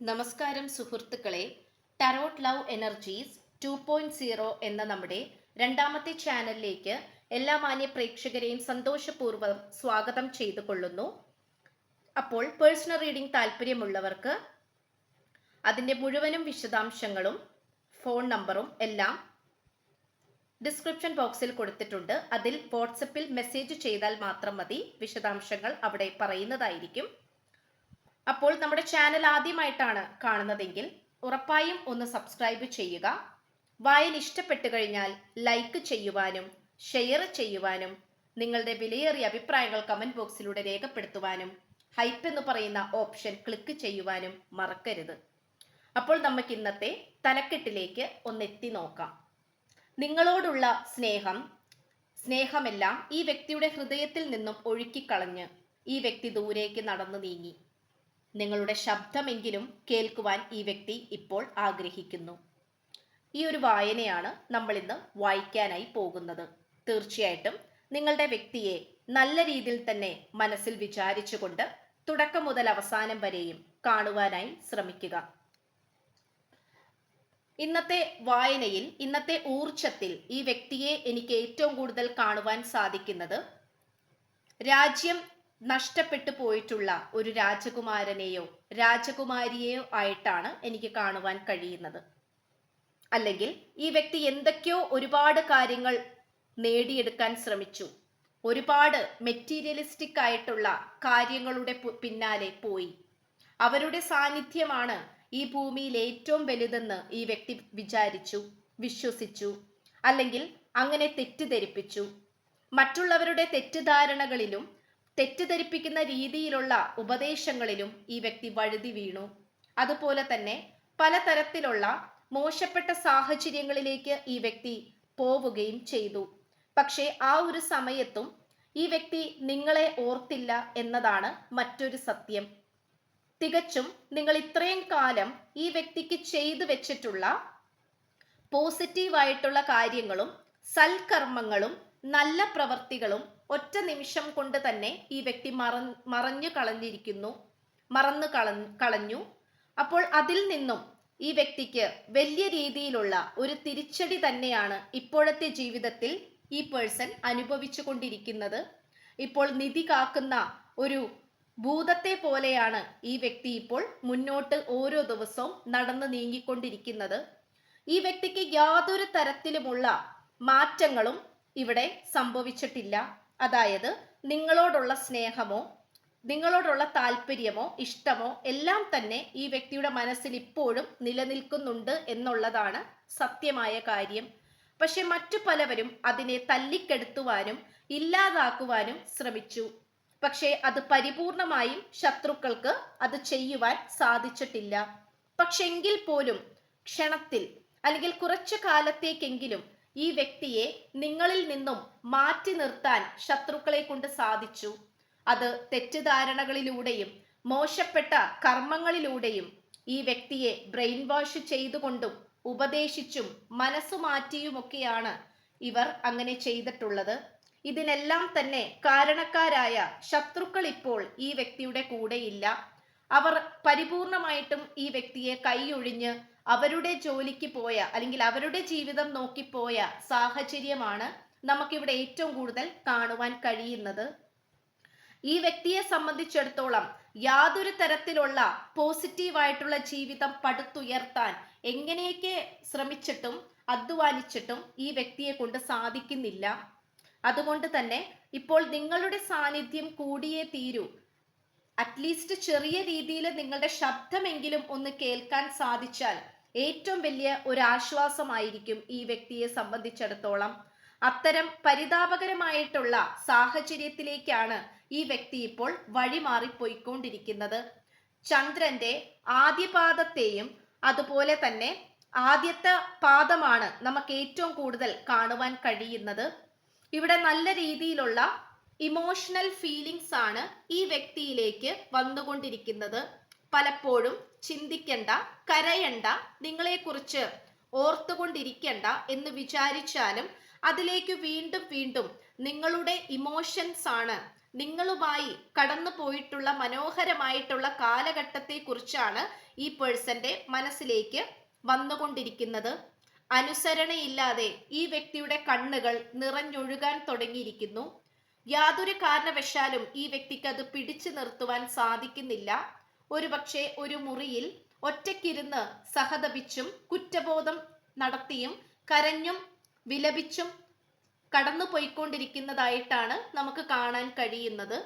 നമസ്കാരം സുഹൃത്തുക്കളെ. Tarot love energies two point zero എന്ന നമ്മുടെ രണ്ടാമത്തെ ചാനലിലേക്ക് എല്ലാ മാന്യ പ്രേക്ഷകരെയും സന്തോഷപൂർവം സ്വാഗതം ചെയ്തു കൊള്ളുന്നു അപ്പോൾ പേഴ്സണൽ റീഡിംഗ് താല്പര്യമുള്ളവർക്ക് അതിന്റെ മുഴുവനും വിശദാംശങ്ങളും ഫോൺ നമ്പറും എല്ലാം ഡിസ്ക്രിപ്ഷൻ ബോക്സിൽ കൊടുത്തിട്ടുണ്ട്. അതിൽ വാട്സപ്പിൽ മെസ്സേജ് ചെയ്താൽ മാത്രം മതി. വിശദാംശങ്ങൾ അവിടെ പറയുന്നതായിരിക്കും. അപ്പോൾ നമ്മുടെ ചാനൽ ആദ്യമായിട്ടാണ് കാണുന്നതെങ്കിൽ ഉറപ്പായും ഒന്ന് സബ്സ്ക്രൈബ് ചെയ്യുക. വായന ഇഷ്ടപ്പെട്ടു കഴിഞ്ഞാൽ ലൈക്ക് ചെയ്യുവാനും ഷെയർ ചെയ്യുവാനും നിങ്ങളുടെ വിലയേറിയ അഭിപ്രായങ്ങൾ കമന്റ് ബോക്സിലൂടെ രേഖപ്പെടുത്തുവാനും ഹൈപ്പ് എന്ന് പറയുന്ന ഓപ്ഷൻ ക്ലിക്ക് ചെയ്യുവാനും മറക്കരുത്. അപ്പോൾ നമുക്ക് ഇന്നത്തെ തലക്കെട്ടിലേക്ക് ഒന്ന് എത്തി നോക്കാം. നിങ്ങളോടുള്ള സ്നേഹം സ്നേഹമെല്ലാം ഈ വ്യക്തിയുടെ ഹൃദയത്തിൽ നിന്നും ഒഴുക്കിക്കളഞ്ഞ് ഈ വ്യക്തി ദൂരേക്ക് നടന്നു നീങ്ങി. നിങ്ങളുടെ ശബ്ദമെങ്കിലും കേൾക്കുവാൻ ഈ വ്യക്തി ഇപ്പോൾ ആഗ്രഹിക്കുന്നു. ഈ ഒരു വായനയാണ് നമ്മൾ ഇന്ന് വായിക്കാനായി പോകുന്നത്. തീർച്ചയായിട്ടും നിങ്ങളുടെ വ്യക്തിയെ നല്ല രീതിയിൽ തന്നെ മനസ്സിൽ വിചാരിച്ചുകൊണ്ട് തുടക്കം മുതൽ അവസാനം വരെയും കാണുവാനായി ശ്രമിക്കുക. ഇന്നത്തെ വായനയിൽ ഇന്നത്തെ ഊർജത്തിൽ ഈ വ്യക്തിയെ എനിക്ക് ഏറ്റവും കൂടുതൽ കാണുവാൻ സാധിക്കുന്നത് രാജ്യം നഷ്ടപ്പെട്ടു പോയിട്ടുള്ള ഒരു രാജകുമാരനെയോ രാജകുമാരിയെയോ ആയിട്ടാണ് എനിക്ക് കാണുവാൻ കഴിയുന്നത്. അല്ലെങ്കിൽ ഈ വ്യക്തി എന്തൊക്കെയോ ഒരുപാട് കാര്യങ്ങൾ നേടിയെടുക്കാൻ ശ്രമിച്ചു. ഒരുപാട് മെറ്റീരിയലിസ്റ്റിക് ആയിട്ടുള്ള കാര്യങ്ങളുടെ പിന്നാലെ പോയി. അവരുടെ സാന്നിധ്യമാണ് ഈ ഭൂമിയിൽ ഏറ്റവും വലുതെന്ന് ഈ വ്യക്തി വിചാരിച്ചു വിശ്വസിച്ചു അല്ലെങ്കിൽ അങ്ങനെ തെറ്റിദ്ധരിപ്പിച്ചു. മറ്റുള്ളവരുടെ തെറ്റിദ്ധാരണകളിലും തെറ്റിദ്ധരിപ്പിക്കുന്ന രീതിയിലുള്ള ഉപദേശങ്ങളിലും ഈ വ്യക്തി വഴുതി വീണു. അതുപോലെ തന്നെ പലതരത്തിലുള്ള മോശപ്പെട്ട സാഹചര്യങ്ങളിലേക്ക് ഈ വ്യക്തി പോവുകയും ചെയ്തു. പക്ഷേ ആ ഒരു സമയത്തും ഈ വ്യക്തി നിങ്ങളെ ഓർത്തില്ല എന്നതാണ് മറ്റൊരു സത്യം. തികച്ചും നിങ്ങൾ ഇത്രയും കാലം ഈ വ്യക്തിക്ക് ചെയ്തു വെച്ചിട്ടുള്ള പോസിറ്റീവായിട്ടുള്ള കാര്യങ്ങളും സൽക്കർമ്മങ്ങളും നല്ല പ്രവർത്തികളും ഒറ്റ നിമിഷം കൊണ്ട് തന്നെ ഈ വ്യക്തി മറ മറഞ്ഞു കളഞ്ഞിരിക്കുന്നു. മറന്നു കള കളഞ്ഞു. അപ്പോൾ അതിൽ നിന്നും ഈ വ്യക്തിക്ക് വലിയ രീതിയിലുള്ള ഒരു തിരിച്ചടി തന്നെയാണ് ഇപ്പോഴത്തെ ജീവിതത്തിൽ ഈ പേഴ്സൺ അനുഭവിച്ചു കൊണ്ടിരിക്കുന്നത്. ഇപ്പോൾ നിധി കാക്കുന്ന ഒരു ഭൂതത്തെ പോലെയാണ് ഈ വ്യക്തി ഇപ്പോൾ മുന്നോട്ട് ഓരോ ദിവസവും നടന്നു നീങ്ങിക്കൊണ്ടിരിക്കുന്നത്. ഈ വ്യക്തിക്ക് യാതൊരു തരത്തിലുമുള്ള മാറ്റങ്ങളും ഇവിടെ സംഭവിച്ചിട്ടില്ല. അതായത് നിങ്ങളോടുള്ള സ്നേഹമോ നിങ്ങളോടുള്ള താല്പര്യമോ ഇഷ്ടമോ എല്ലാം തന്നെ ഈ വ്യക്തിയുടെ മനസ്സിൽ ഇപ്പോഴും നിലനിൽക്കുന്നുണ്ട് എന്നുള്ളതാണ് സത്യമായ കാര്യം. പക്ഷെ മറ്റു പലവരും അതിനെ തല്ലിക്കെടുത്തുവാനും ഇല്ലാതാക്കുവാനും ശ്രമിച്ചു. പക്ഷേ അത് പരിപൂർണമായും ശത്രുക്കൾക്ക് അത് ചെയ്യുവാൻ സാധിച്ചിട്ടില്ല. പക്ഷെങ്കിൽ പോലും ക്ഷണത്തിൽ അല്ലെങ്കിൽ കുറച്ചു കാലത്തേക്കെങ്കിലും ഈ വ്യക്തിയെ നിങ്ങളിൽ നിന്നും മാറ്റി നിർത്താൻ ശത്രുക്കളെ കൊണ്ട് സാധിച്ചു. അത് തെറ്റിദ്ധാരണകളിലൂടെയും മോശപ്പെട്ട കർമ്മങ്ങളിലൂടെയും ഈ വ്യക്തിയെ ബ്രെയിൻ വാഷ് ചെയ്തുകൊണ്ടും ഉപദേശിച്ചും മനസ്സു മാറ്റിയുമൊക്കെയാണ് ഇവർ അങ്ങനെ ചെയ്തിട്ടുള്ളത്. ഇതിനെല്ലാം തന്നെ കാരണക്കാരായ ശത്രുക്കൾ ഇപ്പോൾ ഈ വ്യക്തിയുടെ കൂടെയില്ല അവർ പരിപൂർണമായിട്ടും ഈ വ്യക്തിയെ കൈയൊഴിഞ്ഞ് അവരുടെ ജോലിക്ക് പോയ അല്ലെങ്കിൽ അവരുടെ ജീവിതം നോക്കിപ്പോയ സാഹചര്യമാണ് നമുക്കിവിടെ ഏറ്റവും കൂടുതൽ കാണുവാൻ കഴിയുന്നത്. ഈ വ്യക്തിയെ സംബന്ധിച്ചിടത്തോളം യാതൊരു തരത്തിലുള്ള പോസിറ്റീവായിട്ടുള്ള ജീവിതം പടുത്തുയർത്താൻ എങ്ങനെയൊക്കെ ശ്രമിച്ചിട്ടും അധ്വാനിച്ചിട്ടും ഈ വ്യക്തിയെ കൊണ്ട് സാധിക്കുന്നില്ല. അതുകൊണ്ട് തന്നെ ഇപ്പോൾ നിങ്ങളുടെ സാന്നിധ്യം കൂടിയേ തീരൂ. അറ്റ്ലീസ്റ്റ് ചെറിയ രീതിയിൽ നിങ്ങളുടെ ശബ്ദമെങ്കിലും ഒന്ന് കേൾക്കാൻ സാധിച്ചാൽ ഏറ്റവും വലിയ ഒരു ആശ്വാസമായിരിക്കും ഈ വ്യക്തിയെ സംബന്ധിച്ചിടത്തോളം. അത്തരം പരിതാപകരമായിട്ടുള്ള സാഹചര്യത്തിലേക്കാണ് ഈ വ്യക്തി ഇപ്പോൾ വഴിമാറിപ്പോയിക്കൊണ്ടിരിക്കുന്നത്. ചന്ദ്രന്റെ ആദ്യ പാദത്തെയും അതുപോലെ തന്നെ ആദ്യത്തെ പാദമാണ് നമുക്ക് ഏറ്റവും കൂടുതൽ കാണുവാൻ കഴിയുന്നത്. ഇവിടെ നല്ല രീതിയിലുള്ള ഇമോഷണൽ ഫീലിങ്സ് ആണ് ഈ വ്യക്തിയിലേക്ക് വന്നുകൊണ്ടിരിക്കുന്നത്. പലപ്പോഴും ചിന്തിക്കണ്ട കരയണ്ട നിങ്ങളെക്കുറിച്ച് ഓർത്തുകൊണ്ടിരിക്കണ്ട എന്ന് വിചാരിച്ചാലും അതിലേക്ക് വീണ്ടും വീണ്ടും നിങ്ങളുടെ ഇമോഷൻസ് ആണ്. നിങ്ങളുമായി കടന്നു പോയിട്ടുള്ള മനോഹരമായിട്ടുള്ള കാലഘട്ടത്തെ കുറിച്ചാണ് ഈ പേഴ്സന്റെ മനസ്സിലേക്ക് വന്നുകൊണ്ടിരിക്കുന്നത്. അനുസരണയില്ലാതെ ഈ വ്യക്തിയുടെ കണ്ണുകൾ നിറഞ്ഞൊഴുകാൻ തുടങ്ങിയിരിക്കുന്നു. യാതൊരു കാരണവശാലും ഈ വ്യക്തിക്ക് അത് പിടിച്ചു നിർത്തുവാൻ സാധിക്കുന്നില്ല. ഒരുപക്ഷെ ഒരു മുറിയിൽ ഒറ്റയ്ക്കിരുന്ന് സഹതപിച്ചും കുറ്റബോധം നടത്തിയും കരഞ്ഞും വിലപിച്ചും കടന്നു പോയിക്കൊണ്ടിരിക്കുന്നതായിട്ടാണ് നമുക്ക് കാണാൻ കഴിയുന്നത്.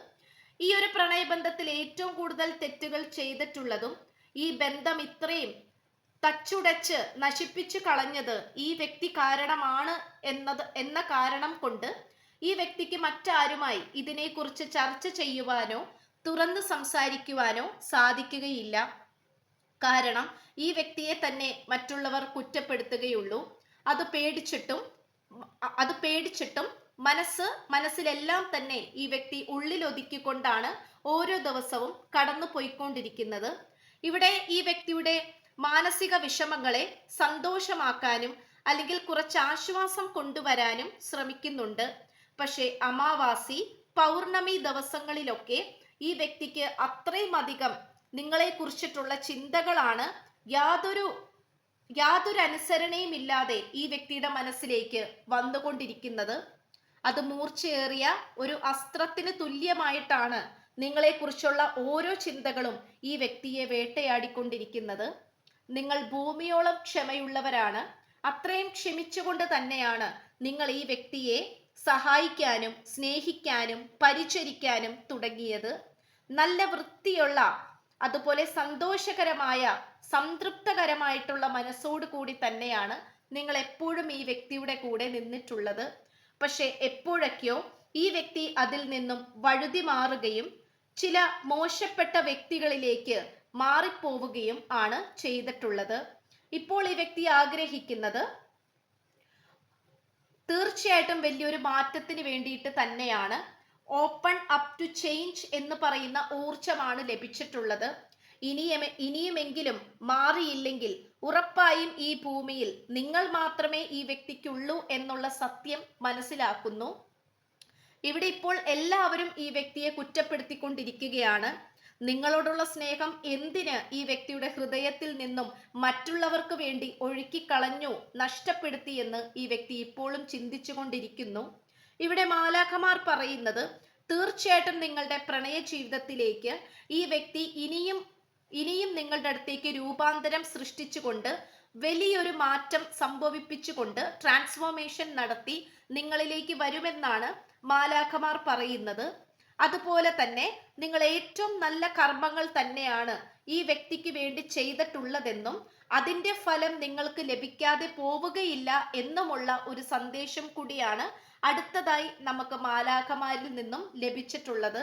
ഈ ഒരു പ്രണയബന്ധത്തിൽ ഏറ്റവും കൂടുതൽ തെറ്റുകൾ ചെയ്തിട്ടുള്ളതും ഈ ബന്ധം ഇത്രയും തച്ചുടച്ച് നശിപ്പിച്ചു കളഞ്ഞത് ഈ വ്യക്തി കാരണമാണ് എന്നത് എന്ന കാരണം കൊണ്ട് ഈ വ്യക്തിക്ക് മറ്റാരുമായി ഇതിനെക്കുറിച്ച് ചർച്ച ചെയ്യുവാനോ തുറന്ന് സംസാരിക്കുവാനോ സാധിക്കുകയില്ല. കാരണം ഈ വ്യക്തിയെ തന്നെ മറ്റുള്ളവർ കുറ്റപ്പെടുത്തുകയുള്ളൂ. അത് പേടിച്ചിട്ടും അത് പേടിച്ചിട്ടും മനസ്സ് മനസ്സിലെല്ലാം തന്നെ ഈ വ്യക്തി ഉള്ളിലൊതുക്കിക്കൊണ്ടാണ് ഓരോ ദിവസവും കടന്നു പോയിക്കൊണ്ടിരിക്കുന്നത് ഇവിടെ ഈ വ്യക്തിയുടെ മാനസിക വിഷമങ്ങളെ സന്തോഷമാക്കാനും അല്ലെങ്കിൽ കുറച്ച് ആശ്വാസം കൊണ്ടുവരാനും ശ്രമിക്കുന്നുണ്ട്. പക്ഷേ അമാവാസി പൗർണമി ദിവസങ്ങളിലൊക്കെ ഈ വ്യക്തിക്ക് അത്രയും അധികം നിങ്ങളെ കുറിച്ചിട്ടുള്ള ചിന്തകളാണ് യാതൊരു യാതൊരു അനുസരണയും ഇല്ലാതെ ഈ വ്യക്തിയുടെ മനസ്സിലേക്ക് വന്നുകൊണ്ടിരിക്കുന്നത്. അത് മൂർച്ചയേറിയ ഒരു അസ്ത്രത്തിന് തുല്യമായിട്ടാണ് നിങ്ങളെക്കുറിച്ചുള്ള ഓരോ ചിന്തകളും ഈ വ്യക്തിയെ വേട്ടയാടിക്കൊണ്ടിരിക്കുന്നത്. നിങ്ങൾ ഭൂമിയോളം ക്ഷമയുള്ളവരാണ്. അത്രയും ക്ഷമിച്ചുകൊണ്ട് തന്നെയാണ് നിങ്ങൾ ഈ വ്യക്തിയെ സഹായിക്കാനും സ്നേഹിക്കാനും പരിചരിക്കാനും തുടങ്ങിയത്. നല്ല വൃത്തിയുള്ള അതുപോലെ സന്തോഷകരമായ സംതൃപ്തകരമായിട്ടുള്ള മനസ്സോടു കൂടി തന്നെയാണ് നിങ്ങൾ എപ്പോഴും ഈ വ്യക്തിയുടെ കൂടെ നിന്നിട്ടുള്ളത്. പക്ഷെ എപ്പോഴൊക്കെയോ ഈ വ്യക്തി അതിൽ നിന്നും വഴുതി മാറുകയും ചില മോശപ്പെട്ട വ്യക്തികളിലേക്ക് മാറിപ്പോവുകയും ആണ് ചെയ്തിട്ടുള്ളത്. ഇപ്പോൾ ഈ വ്യക്തി ആഗ്രഹിക്കുന്നത് തീർച്ചയായിട്ടും വലിയൊരു മാറ്റത്തിന് വേണ്ടിയിട്ട് തന്നെയാണ് ഓപ്പൺ അപ് ടു ചേഞ്ച് എന്ന് പറയുന്ന ഊർജമാണ് ലഭിച്ചിട്ടുള്ളത്. ഇനിയും ഇനിയുമെങ്കിലും മാറിയില്ലെങ്കിൽ ഉറപ്പായും ഈ ഭൂമിയിൽ നിങ്ങൾ മാത്രമേ ഈ വ്യക്തിക്കുള്ളൂ എന്നുള്ള സത്യം മനസ്സിലാക്കുന്നു. ഇവിടെ ഇപ്പോൾ എല്ലാവരും ഈ വ്യക്തിയെ കുറ്റപ്പെടുത്തിക്കൊണ്ടിരിക്കുകയാണ്. നിങ്ങളോടുള്ള സ്നേഹം എന്തിന് ഈ വ്യക്തിയുടെ ഹൃദയത്തിൽ നിന്നും മറ്റുള്ളവർക്ക് വേണ്ടി ഒഴുക്കിക്കളഞ്ഞു നഷ്ടപ്പെടുത്തി എന്ന് ഈ വ്യക്തി ഇപ്പോഴും ചിന്തിച്ചു കൊണ്ടിരിക്കുന്നു ഇവിടെ മാലാഖമാർ പറയുന്നത് തീർച്ചയായിട്ടും നിങ്ങളുടെ പ്രണയ ജീവിതത്തിലേക്ക് ഈ വ്യക്തി ഇനിയും ഇനിയും നിങ്ങളുടെ അടുത്തേക്ക് രൂപാന്തരം സൃഷ്ടിച്ചുകൊണ്ട് വലിയൊരു മാറ്റം സംഭവിപ്പിച്ചുകൊണ്ട് ട്രാൻസ്ഫോർമേഷൻ നടത്തി നിങ്ങളിലേക്ക് വരുമെന്നാണ് മാലാഖമാർ പറയുന്നത്. അതുപോലെ തന്നെ നിങ്ങൾ ഏറ്റവും നല്ല കർമ്മങ്ങൾ തന്നെയാണ് ഈ വ്യക്തിക്ക് വേണ്ടി ചെയ്തിട്ടുള്ളതെന്നും അതിന്റെ ഫലം നിങ്ങൾക്ക് ലഭിക്കാതെ പോവുകയില്ല എന്നുമുള്ള ഒരു സന്ദേശം കൂടിയാണ് അടുത്തതായി നമുക്ക് മാലാഖമാരിൽ നിന്നും ലഭിച്ചിട്ടുള്ളത്.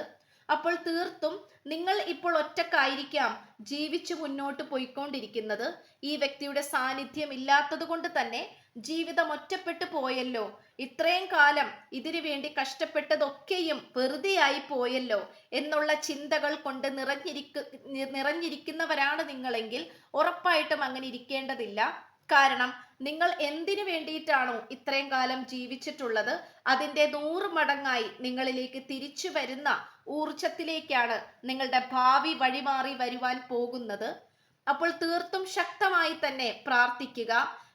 അപ്പോൾ തീർത്തും നിങ്ങൾ ഇപ്പോൾ ഒറ്റക്കായിരിക്കാം ജീവിച്ചു മുന്നോട്ട് പോയിക്കൊണ്ടിരിക്കുന്നത്. ഈ വ്യക്തിയുടെ സാന്നിധ്യം ഇല്ലാത്തത് കൊണ്ട് തന്നെ ജീവിതം ഒറ്റപ്പെട്ടു പോയല്ലോ. ഇത്രയും കാലം ഇതിനു വേണ്ടി കഷ്ടപ്പെട്ടതൊക്കെയും വെറുതെയായി പോയല്ലോ എന്നുള്ള ചിന്തകൾ കൊണ്ട് നിറഞ്ഞിരിക്കു നിറഞ്ഞിരിക്കുന്നവരാണ് നിങ്ങളെങ്കിൽ ഉറപ്പായിട്ടും അങ്ങനെ ഇരിക്കേണ്ടതില്ല. കാരണം നിങ്ങൾ എന്തിനു വേണ്ടിയിട്ടാണോ ഇത്രയും കാലം ജീവിച്ചിട്ടുള്ളത്? അതിന്റെ നൂറ് മടങ്ങായി നിങ്ങളിലേക്ക് തിരിച്ചു വരുന്ന ഊർജത്തിലേക്കാണ് നിങ്ങളുടെ ഭാവി വഴിമാറി വരുവാൻ പോകുന്നത്. അപ്പോൾ തീർത്തും ശക്തമായി തന്നെ പ്രാർത്ഥിക്കുക.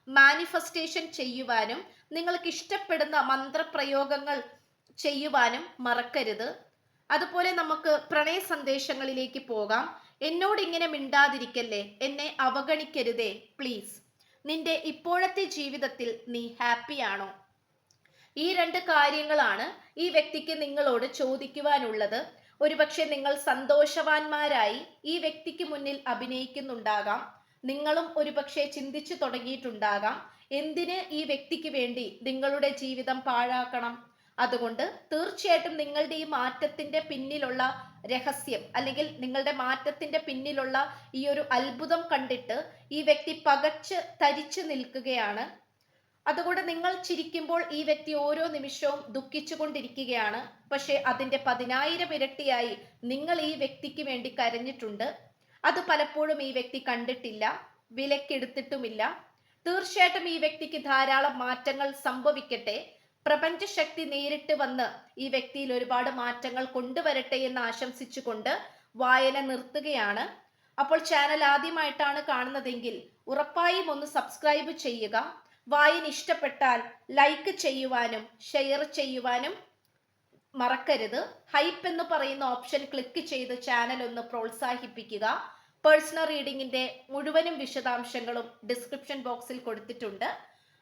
മാനിഫെസ്റ്റേഷൻ ചെയ്യുവാനും നിങ്ങൾക്ക് ഇഷ്ടപ്പെടുന്ന മന്ത്രപ്രയോഗങ്ങൾ ചെയ്യുവാനും മറക്കരുത്. അതുപോലെ നമുക്ക് പ്രണയ സന്ദേശങ്ങളിലേക്ക് പോകാം. എന്നോട് ഇങ്ങനെ മിണ്ടാതിരിക്കല്ലേ? എന്നെ അവഗണിക്കരുതേ പ്ലീസ് നിന്റെ ഇപ്പോഴത്തെ ജീവിതത്തിൽ നീ ഹാപ്പിയാണോ ഈ രണ്ട് കാര്യങ്ങളാണ് ഈ വ്യക്തിക്ക് നിങ്ങളോട് ചോദിക്കുവാനുള്ളത്. ഒരുപക്ഷെ നിങ്ങൾ സന്തോഷവാന്മാരായി ഈ വ്യക്തിക്ക് മുന്നിൽ അഭിനയിക്കുന്നുണ്ടാകാം. നിങ്ങളും ഒരുപക്ഷെ ചിന്തിച്ചു തുടങ്ങിയിട്ടുണ്ടാകാം. എന്തിന് ഈ വ്യക്തിക്ക് വേണ്ടി നിങ്ങളുടെ ജീവിതം പാഴാക്കണം? അതുകൊണ്ട് തീർച്ചയായിട്ടും നിങ്ങളുടെ ഈ മാറ്റത്തിന്റെ പിന്നിലുള്ള രഹസ്യം അല്ലെങ്കിൽ നിങ്ങളുടെ മാറ്റത്തിന്റെ പിന്നിലുള്ള ഈ ഒരു അത്ഭുതം കണ്ടിട്ട് ഈ വ്യക്തി പകച്ച് തരിച്ചു നിൽക്കുകയാണ്. അതുകൊണ്ട് നിങ്ങൾ ചിരിക്കുമ്പോൾ ഈ വ്യക്തി ഓരോ നിമിഷവും ദുഃഖിച്ചു കൊണ്ടിരിക്കുകയാണ്. പക്ഷെ അതിന്റെ പതിനായിരം ഇരട്ടിയായി നിങ്ങൾ ഈ വ്യക്തിക്ക് വേണ്ടി കരഞ്ഞിട്ടുണ്ട്. അത് പലപ്പോഴും ഈ വ്യക്തി കണ്ടിട്ടില്ല വിലക്കെടുത്തിട്ടുമില്ല. തീർച്ചയായിട്ടും ഈ വ്യക്തിക്ക് ധാരാളം മാറ്റങ്ങൾ സംഭവിക്കട്ടെ. പ്രപഞ്ചശക്തി നേരിട്ട് വന്ന് ഈ വ്യക്തിയിൽ ഒരുപാട് മാറ്റങ്ങൾ കൊണ്ടുവരട്ടെ എന്ന് ആശംസിച്ചുകൊണ്ട് വായന നിർത്തുകയാണ്. അപ്പോൾ ചാനൽ ആദ്യമായിട്ടാണ് കാണുന്നതെങ്കിൽ ഉറപ്പായും ഒന്ന് സബ്സ്ക്രൈബ് ചെയ്യുക. വായന ഇഷ്ടപ്പെട്ടാൽ ലൈക്ക് ചെയ്യുവാനും ഷെയർ ചെയ്യുവാനും മറക്കരുത്. ഹൈപ്പ് എന്ന് പറയുന്ന ഓപ്ഷൻ ക്ലിക്ക് ചെയ്ത് ചാനൽ ഒന്ന് പ്രോത്സാഹിപ്പിക്കുക. പേഴ്സണൽ റീഡിങ്ങിന്റെ മുഴുവനും വിശദാംശങ്ങളും ഡിസ്ക്രിപ്ഷൻ ബോക്സിൽ കൊടുത്തിട്ടുണ്ട്.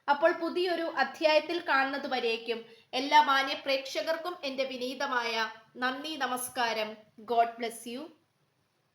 അപ്പോൾ പുതിയൊരു അധ്യായത്തിൽ കാണുന്നത് വരേക്കും എല്ലാ മാന്യ പ്രേക്ഷകർക്കും എന്റെ വിനീതമായ നന്ദി നമസ്കാരം. God bless you